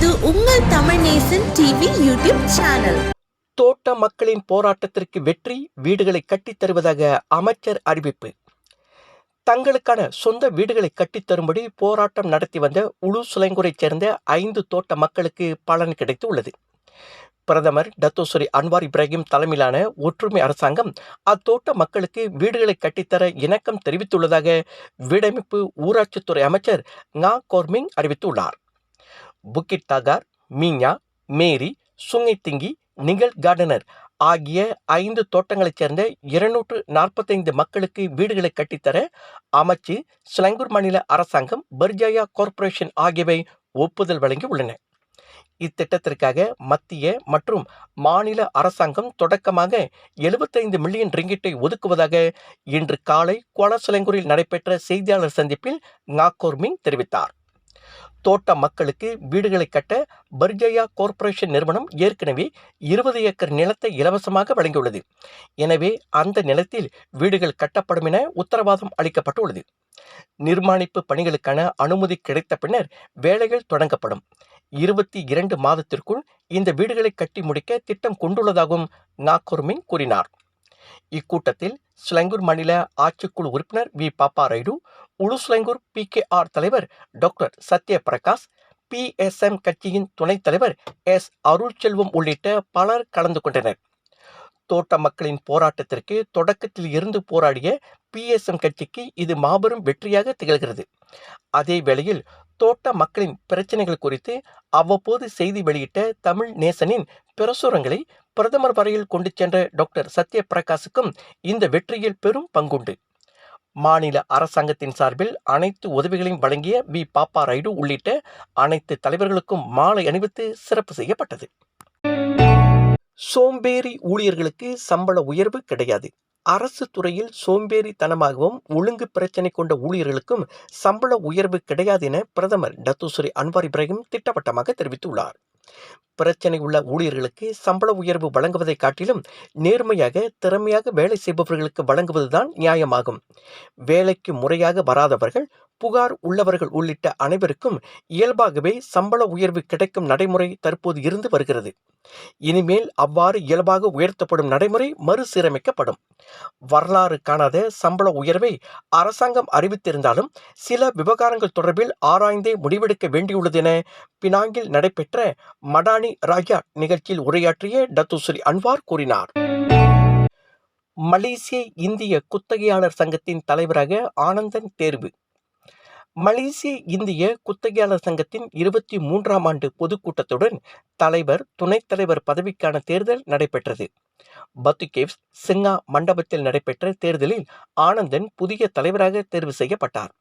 இது உங்கள் Tamil Nesan TV YouTube channel. தோட்ட மக்களின் போராட்டத்திற்கு வெற்றி வீடுகளை கட்டித் தருவதாக அமைச்சர் அறிவிப்பு. தங்களுக்கான சொந்த வீடுகளை கட்டித் தரும்படி போராட்டம் நடத்தி வந்த உளு சுலைங்குரைச் சேர்ந்த ஐந்து தோட்ட மக்களுக்கு பலன் கிடைத்து உள்ளது பிரதமர் டத்தோஸ்ரீ அன்வார் இப்ராஹிம் தலைமையிலான ஒற்றுமை அரசாங்கம் அத்தோட்ட மக்களுக்கு வீடுகளை கட்டித்தர இணக்கம் தெரிவித்துள்ளதாக வீடமைப்பு ஊராட்சித்துறை அமைச்சர் நா கோர்மிங் அறிவித்துள்ளார். புக்கிட் தகார் மீஞா மேரி சுங்கைத்திங்கி நிகழ் கார்டனர் ஆகிய ஐந்து தோட்டங்களைச் சேர்ந்த இருநூற்று நாற்பத்தைந்து மக்களுக்கு வீடுகளை கட்டித்தர அமைச்சு ஸ்லங்கூர் மாநில அரசாங்கம் பர்ஜாயா கார்ப்பரேஷன் ஆகியவை ஒப்புதல் வழங்கி உள்ளன இத்திட்டத்திற்காக மத்திய மற்றும் மாநில அரசாங்கம் தொடக்கமாக 75 மில்லியன் ரிங்கிட்டை ஒதுக்குவதாக இன்று காலை கோலாசலங்கூரில் நடைபெற்ற செய்தியாளர் சந்திப்பில் நாகோர்மிங் தெரிவித்தார். தோட்ட மக்களுக்கு வீடுகளை கட்ட பர்ஜயா கார்ப்பரேஷன் நிறுவனம் ஏற்கனவே இருபது ஏக்கர் நிலத்தை இலவசமாக வழங்கியுள்ளது. எனவே அந்த நிலத்தில் வீடுகள் கட்டப்படும் என உத்தரவாதம் அளிக்கப்பட்டுள்ளது. நிர்மாணிப்பு பணிகளுக்கான அனுமதி கிடைத்த பின்னர் வேலைகள் தொடங்கப்படும். இருபத்தி இரண்டு மாதத்திற்குள் இந்த வீடுகளை கட்டி முடிக்க திட்டம் கொண்டுள்ளதாகவும் நாகூர்மின் கூறினார். இக்கூட்டத்தில் ஸ்லங்கூர் மாநில ஆட்சிக்குழு உறுப்பினர் V. Papparaidu Ulu Selangor P K R தலைவர் டாக்டர் சத்ய பிரகாஷ் பிஎஸ்எம் கட்சியின் துணைத் தலைவர் எஸ். அருள்செல்வம் உள்ளிட்ட பலர் கலந்து கொண்டனர். தோட்ட மக்களின் போராட்டத்திற்கு தொடக்கத்தில் இருந்து போராடிய பிஎஸ்எம் கட்சிக்கு இது மாபெரும் வெற்றியாக திகழ்கிறது. அதே வேளையில் தோட்ட மக்களின் பிரச்சனைகள் குறித்து அவ்வப்போது செய்தி வெளியிட்ட தமிழ் நேசனின் பிரசுரங்களை பிரதமர் வரையில் கொண்டு சென்ற டாக்டர் சத்ய பிரகாஷுக்கும் இந்த வெற்றியில் பெரும் பங்குண்டு. மாநில அரசாங்கத்தின் சார்பில் அனைத்து உதவிகளையும் வழங்கிய பி பாப்பா ரைடு உள்ளிட்ட அனைத்து தலைவர்களுக்கும் மாலை அணிவித்து சிறப்பு செய்யப்பட்டது. சோம்பேறி ஊழியர்களுக்கு சம்பள உயர்வு கிடையாது. அரசு துறையில் சோம்பேறித்தனமாகவும் ஒழுங்கு பிரச்சனை கொண்ட ஊழியர்களுக்கும் சம்பள உயர்வு கிடையாது என பிரதமர் டத்துசுரி அன்வார் இப்ராஹிம் திட்டவட்டமாக தெரிவித்துள்ளார். பிரச்சனை உள்ள ஊழியர்களுக்கு சம்பள உயர்வு வழங்குவதை காட்டிலும் நேர்மையாக திறமையாக வேலை செய்பவர்களுக்கு வழங்குவதுதான் நியாயமாகும். வேலைக்கு முறையாக வராதவர்கள் புகார் உள்ளவர்கள் உள்ளிட்ட அனைவருக்கும் இயல்பாகவே சம்பள உயர்வு கிடைக்கும் நடைமுறை தற்போது இருந்து வருகிறது. இனிமேல் அவ்வாறு இயல்பாக உயர்த்தப்படும் நடைமுறை மறுசீரமைக்கப்படும். வரலாறு காணாத சம்பள உயர்வை அரசாங்கம் அறிவித்திருந்தாலும் சில விவகாரங்கள் தொடர்பில் ஆராய்ந்தே முடிவெடுக்க வேண்டியுள்ளது என பினாங்கில் நடைபெற்ற மடானி ராஜா நிகழ்ச்சியில் உரையாற்றிய டத்துஸ்ரீ அன்வார் கூறினார். மலேசிய இந்திய குத்தகையாளர் சங்கத்தின் தலைவராக ஆனந்தன் தேர்வு. மலேசிய இந்திய குத்தகையாளர் சங்கத்தின் இருபத்தி மூன்றாம் ஆண்டு பொதுக்கூட்டத்துடன் தலைவர் துணைத் தலைவர் பதவிக்கான தேர்தல் நடைபெற்றது. பத்துகேவ்ஸ் சிங்கா மண்டபத்தில் நடைபெற்ற தேர்தலில் ஆனந்தன் புதிய தலைவராக தேர்வு செய்யப்பட்டார்.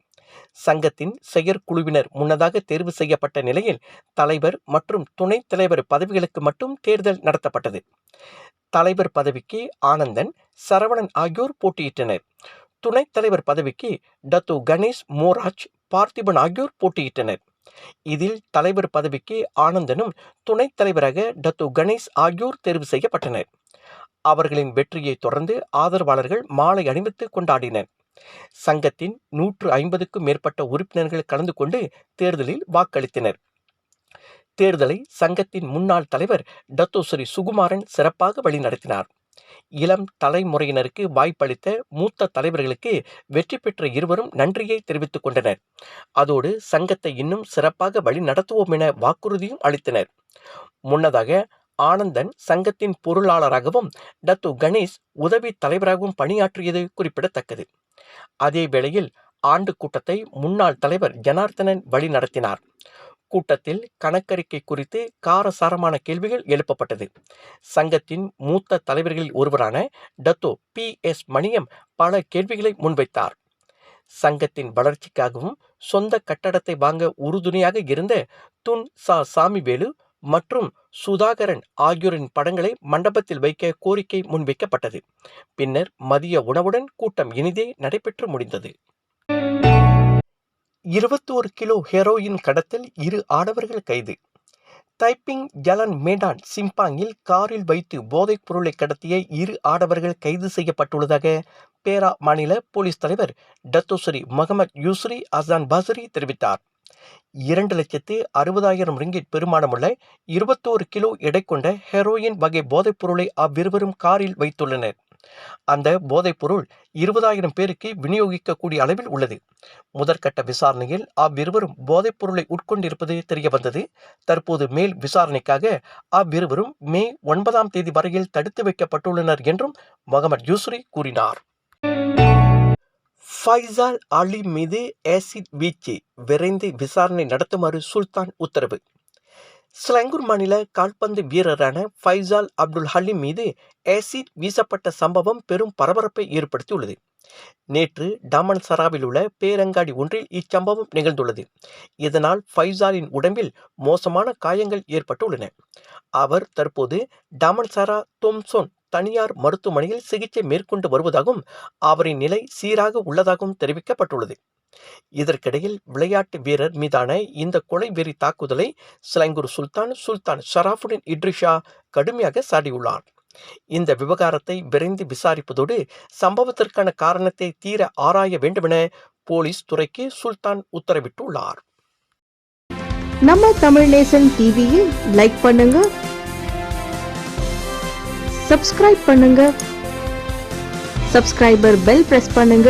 சங்கத்தின் செயற்குழுவினர் முன்னதாக தேர்வு செய்யப்பட்ட நிலையில் தலைவர் மற்றும் துணைத் தலைவர் பதவிகளுக்கு மட்டும் தேர்தல் நடத்தப்பட்டது. தலைவர் பதவிக்கு ஆனந்தன் சரவணன் ஆகியோர் போட்டியிட்டனர். துணைத் தலைவர் பதவிக்கு டத்து கணேஷ் மோராஜ் பார்த்திபன் ஆகியோர் போட்டியிட்டனர். இதில் தலைவர் பதவிக்கு ஆனந்தனும் துணைத் தலைவராக டத்து கணேஷ் ஆகியோர் தேர்வு செய்யப்பட்டனர். அவர்களின் வெற்றியை தொடர்ந்து ஆதரவாளர்கள் மாலை அணிவித்து கொண்டாடினர். சங்கத்தின் நூற்று ஐம்பதுக்கும் மேற்பட்ட உறுப்பினர்கள் கலந்து கொண்டு தேர்தலில் வாக்களித்தனர். தேர்தலை சங்கத்தின் முன்னாள் தலைவர் டத்தோஸ்ரீ சுகுமாரன் சிறப்பாக வழிநடத்தினார். இளம் தலைமுறையினருக்கு வாய்ப்பளித்த மூத்த தலைவர்களுக்கு வெற்றி பெற்ற இருவரும் நன்றியை தெரிவித்துக் கொண்டனர். அதோடு சங்கத்தை இன்னும் சிறப்பாக வழி நடத்துவோம் என வாக்குறுதியும் அளித்தனர். முன்னதாக ஆனந்தன் சங்கத்தின் பொருளாளராகவும் டத்து கணேஷ் உதவி தலைவராகவும் பணியாற்றியது குறிப்பிடத்தக்கது. அதே வேளையில் ஆண்டு கூட்டத்தை முன்னாள் தலைவர் ஜனார்த்தனன் வழிநடத்தினார். கூட்டத்தில் கணக்கறிக்கை குறித்து காரசாரமான கேள்விகள் எழுப்பப்பட்டது. சங்கத்தின் மூத்த தலைவர்களில் ஒருவரான டத்தோ பி. எஸ். மணியம் பல கேள்விகளை முன்வைத்தார். சங்கத்தின் வளர்ச்சிக்காகவும் சொந்த கட்டடத்தை வாங்க உறுதுணையாக இருந்த துன் சா. சாமிவேலு மற்றும் சுதாகரன் ஆகியோரின் படங்களை மண்டபத்தில் வைக்க கோரிக்கை முன்வைக்கப்பட்டது. பின்னர் மதிய உணவுடன் கூட்டம் இனிதே நடைபெற்று முடிந்தது. இருபத்தோரு கிலோ ஹெரோயின் கடத்தல் இரு ஆடவர்கள் கைது. தைப்பிங் ஜலன் மேடான் சிம்பாங்கில் காரில் வைத்து போதைப் பொருளை கடத்திய இரு ஆடவர்கள் கைது செய்யப்பட்டுள்ளதாக பேரா மாநில போலீஸ் தலைவர் டத்தோஸ்ரி முகமது யூஸ்ரி அசான் பாசரி தெரிவித்தார். இரண்டு லட்சத்து அறுபதாயிரம் ரிங்கிட் பெருமானமுள்ள இருபத்தோரு கிலோ எடை கொண்ட ஹெரோயின் வகை போதைப் பொருளை அவ்விருவரும் காரில் வைத்துள்ளனர். அந்த போதைப்பொருள் இருபதாயிரம் பேருக்கு விநியோகிக்கக்கூடிய அளவில் உள்ளது. முதற்கட்ட விசாரணையில் அவ்விருவரும் போதைப்பொருளை உட்கொண்டிருப்பது தெரியவந்தது. தற்போது மேல் விசாரணைக்காக அவ்விருவரும் மே ஒன்பதாம் தேதி வரையில் தடுத்து வைக்கப்பட்டுள்ளனர் என்றும் முகமது யூஸ்ரி கூறினார். ஃபைசால் அலி மீது ஆசிட் வீச்சு விரைந்து விசாரணை நடத்துமாறு சுல்தான் உத்தரவு. ஸ்லங்கூர் மாநில கால்பந்து வீரரான ஃபைசால் அப்துல் ஹலீம் மீது ஆசிட் வீசப்பட்ட சம்பவம் பெரும் பரபரப்பை ஏற்படுத்தியுள்ளது. நேற்று டாமன்சராவில் உள்ள பேரங்காடி ஒன்றில் இச்சம்பவம் நிகழ்ந்துள்ளது. இதனால் ஃபைசாலின் உடம்பில் மோசமான காயங்கள் ஏற்பட்டுள்ளன. அவர் தற்போது டாமன்சரா தோம்சோன் தனியார் மருத்துவமனையில் சிகிச்சை மேற்கொண்டு வருவதாகவும் அவரின் நிலை சீராக உள்ளதாகவும் தெரிவிக்கப்பட்டுள்ளது. இதற்கிடையில் விளையாட்டு வீரர் மீதான இந்த கொலை வெறி தாக்குதலை சிலங்கூர் சுல்தான் சுல்தான் ஷராஃபுடின் இட்ரிஷா கடுமையாக சாடியுள்ளார். இந்த விவகாரத்தை விரைந்து விசாரிப்பதோடு சம்பவத்திற்கான காரணத்தை தீர ஆராய வேண்டுமென போலீஸ் துறைக்கு சுல்தான் உத்தரவிட்டுள்ளார். நம்ம தமிழ் நேசன் டிவியை லைக் பண்ணுங்க சப்ஸ்கிரைப் பண்ணுங்க சப்ஸ்கிரைபர் பெல் பிரஸ் பண்ணுங்க.